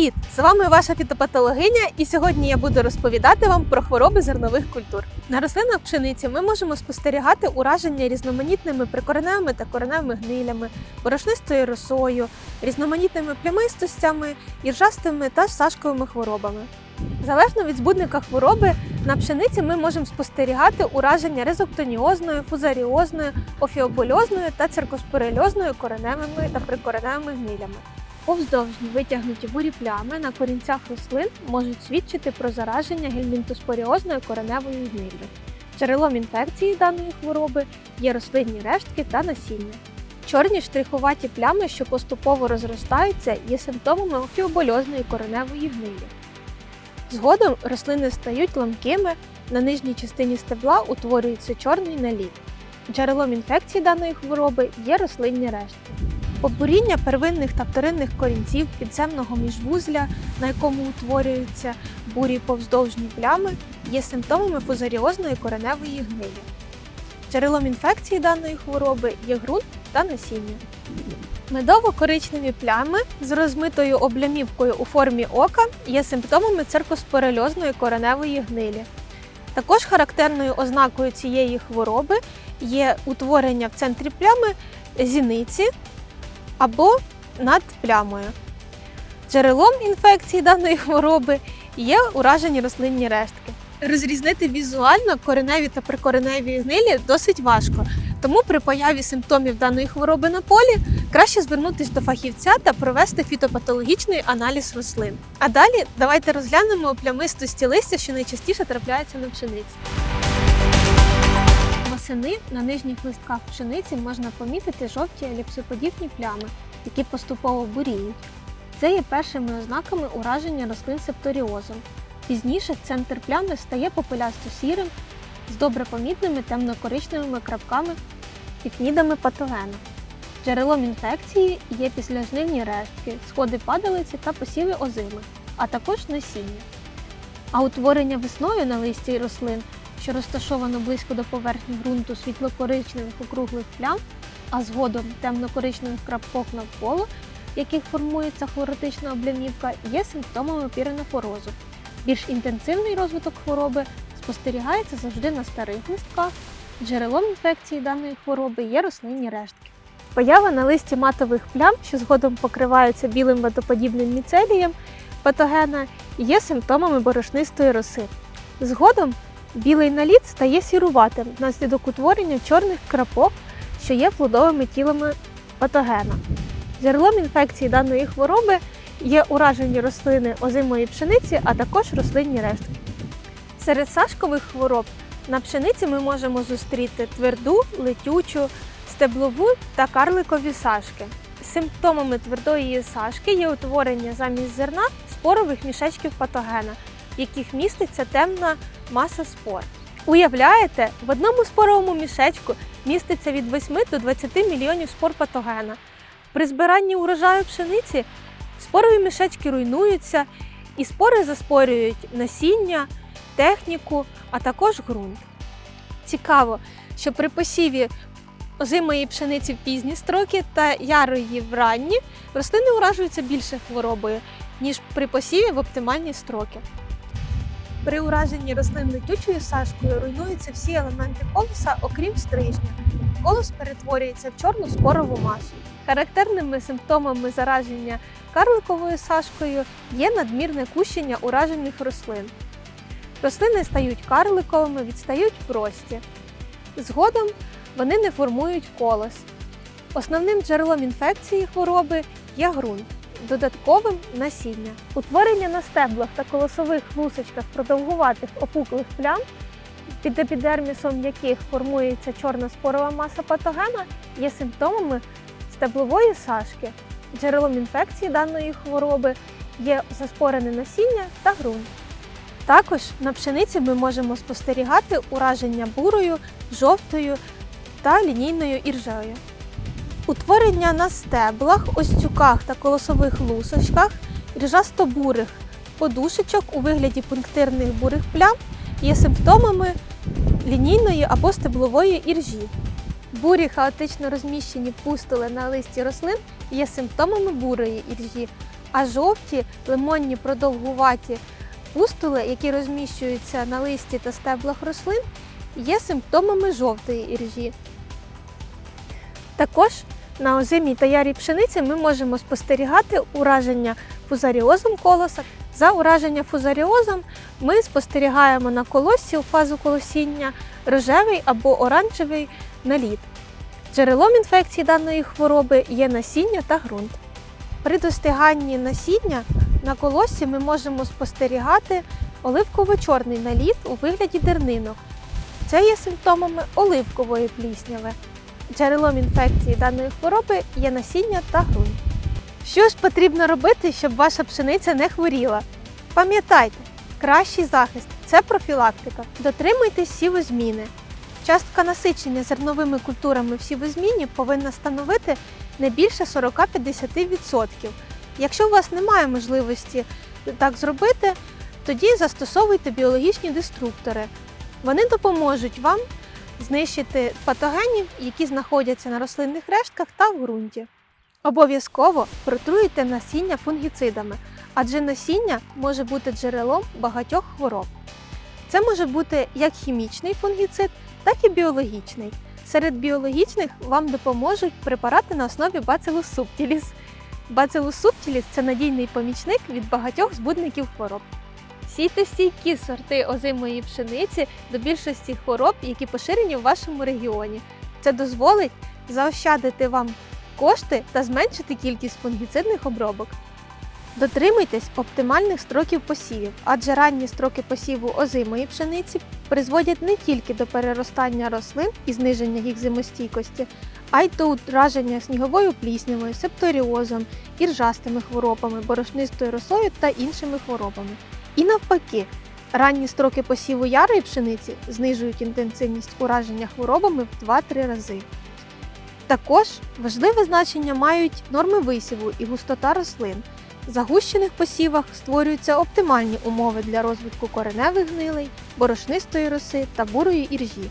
Привіт! З вами ваша фітопатологиня, і сьогодні я буду розповідати вам про хвороби зернових культур. На рослинах пшениці ми можемо спостерігати ураження різноманітними прикореневими та кореневими гнилями, борошнистою росою, різноманітними плямистостями, іржастими та сашковими хворобами. Залежно від збудника хвороби, на пшениці ми можемо спостерігати ураження резоктоніозною, фузаріозною, офіобольозною та циркоспорельозною кореневими та прикореневими гнилями. Повздовжні витягнуті бурі плями на корінцях рослин можуть свідчити про зараження гельмінтоспоріозною кореневою гниллю. Джерелом інфекції даної хвороби є рослинні рештки та насіння. Чорні штрихуваті плями, що поступово розростаються, є симптомами офіобольозної кореневої гнилі. Згодом рослини стають ламкими, на нижній частині стебла утворюється чорний наліт. Джерелом інфекції даної хвороби є рослинні рештки. Побуріння первинних та вторинних корінців підземного міжвузля, на якому утворюються бурі повздовжні плями, є симптомами фузаріозної кореневої гнилі. Джерелом інфекції даної хвороби є ґрунт та насіння. Медово-коричневі плями з розмитою облямівкою у формі ока є симптомами циркоспорельозної кореневої гнилі. Також характерною ознакою цієї хвороби є утворення в центрі плями зіниці або над плямою. Джерелом інфекції даної хвороби є уражені рослинні рештки. Розрізнити візуально кореневі та прикореневі гнилі досить важко, тому при появі симптомів даної хвороби на полі краще звернутися до фахівця та провести фітопатологічний аналіз рослин. А далі давайте розглянемо плямистості листя, що найчастіше трапляються на пшениці. Восени на нижніх листках пшениці можна помітити жовті еліпсоподібні плями, які поступово буріють. Це є першими ознаками ураження рослин септоріозом. Пізніше центр плями стає попелясто сірим з добре помітними темно-коричневими крапками пікнідами патогена. Джерелом інфекції є післяжнивні рештки, сходи падалиці та посіви озими, а також насіння. А утворення весною на листі рослин, що розташовано близько до поверхні ґрунту світло-коричневих округлих плям, а згодом темно-коричневих крапок навколо, яких формується хлоротична облямівка, є симптомами піренофорозу. Більш інтенсивний розвиток хвороби спостерігається завжди на старих листках. Джерелом інфекції даної хвороби є рослинні рештки. Поява на листі матових плям, що згодом покриваються білим водоподібним міцелієм патогена, є симптомами борошнистої роси. Згодом білий наліт стає сіруватим внаслідок утворення чорних крапок, що є плодовими тілами патогена. Джерелом інфекції даної хвороби є уражені рослини озимої пшениці, а також рослинні рештки. Серед сашкових хвороб на пшениці ми можемо зустріти тверду, летючу, стеблову та карликові сашки. Симптомами твердої сашки є утворення замість зерна спорових мішечків патогена, в яких міститься темна маса спор. Уявляєте, в одному споровому мішечку міститься від 8 до 20 мільйонів спор патогена. При збиранні урожаю пшениці спорові мішечки руйнуються, і спори заспорюють насіння, техніку, а також ґрунт. Цікаво, що при посіві озимої пшениці в пізні строки та ярої в ранні рослини уражуються більше хворобою, ніж при посіві в оптимальні строки. При ураженні рослин летючою сашкою руйнуються всі елементи колоса, окрім стрижня. Колос перетворюється в чорну спорову масу. Характерними симптомами зараження карликовою сашкою є надмірне кущення уражених рослин. Рослини стають карликовими, відстають в рості. Згодом вони не формують колос. Основним джерелом інфекції хвороби є ґрунт, додатковим насіння. Утворення на стеблах та колосових лусочках продовгуватих опуклих плям, під епідермісом яких формується чорна спорова маса патогена, є симптомами стеблової сашки. Джерелом інфекції даної хвороби є заспорене насіння та ґрунт. Також на пшениці ми можемо спостерігати ураження бурою, жовтою та лінійною іржею. Утворення на стеблах, остюках та колосових лусочках іржасто-бурих подушечок у вигляді пунктирних бурих плям є симптомами лінійної або стеблової іржі. Бурі хаотично розміщені пустули на листі рослин є симптомами бурої іржі, А жовті, лимонні продовгуваті пустули, які розміщуються на листі та стеблах рослин, є симптомами жовтої іржі. Також на озимій та ярій пшениці ми можемо спостерігати ураження фузаріозом колоса. За ураження фузаріозом ми спостерігаємо на колосці у фазу колосіння рожевий або оранжевий наліт. Джерелом інфекції даної хвороби є насіння та ґрунт. При достиганні насіння на колосці ми можемо спостерігати оливково-чорний наліт у вигляді дернинок. Це є симптомами оливкової плісняви. Джерелом інфекції даної хвороби є насіння та ґрунт. Що ж потрібно робити, щоб ваша пшениця не хворіла? Пам'ятайте, кращий захист це профілактика. Дотримуйтесь сівозміни. Частка насичення зерновими культурами в сівозміні повинна становити не більше 40-50%. Якщо у вас немає можливості так зробити, тоді застосовуйте біологічні деструктори. Вони допоможуть вам знищити патогенів, які знаходяться на рослинних рештках та в ґрунті. Обов'язково протруйте насіння фунгіцидами, адже насіння може бути джерелом багатьох хвороб. Це може бути як хімічний фунгіцид, так і біологічний. Серед біологічних вам допоможуть препарати на основі Bacillus subtilis. Bacillus subtilis – це надійний помічник від багатьох збудників хвороб. Сійте стійкі сорти озимої пшениці до більшості хвороб, які поширені в вашому регіоні. Це дозволить заощадити вам кошти та зменшити кількість фунгіцидних обробок. Дотримуйтесь оптимальних строків посівів, адже ранні строки посіву озимої пшениці призводять не тільки до переростання рослин і зниження їх зимостійкості, а й до ураження сніговою пліснявою, септоріозом, іржастими хворобами, борошнистою росою та іншими хворобами. І навпаки, ранні строки посіву ярої пшениці знижують інтенсивність ураження хворобами в 2-3 рази. Також важливе значення мають норми висіву і густота рослин. В загущених посівах створюються оптимальні умови для розвитку кореневих гнилей, борошнистої роси та бурої іржі.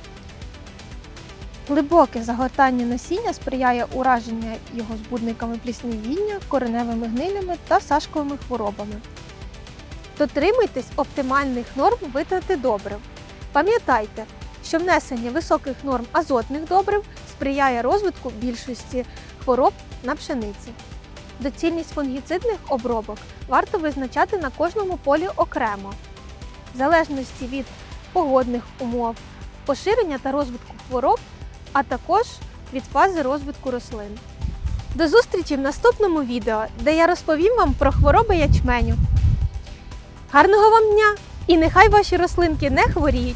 Глибоке загортання насіння сприяє ураженню його збудниками плісневіння, кореневими гнилями та сашковими хворобами. Дотримуйтесь оптимальних норм витрати добрив. Пам'ятайте, що внесення високих норм азотних добрив сприяє розвитку більшості хвороб на пшениці. Доцільність фунгіцидних обробок варто визначати на кожному полі окремо, в залежності від погодних умов, поширення та розвитку хвороб, а також від фази розвитку рослин. До зустрічі в наступному відео, де я розповім вам про хвороби ячменю. Гарного вам дня! І нехай ваші рослинки не хворіють!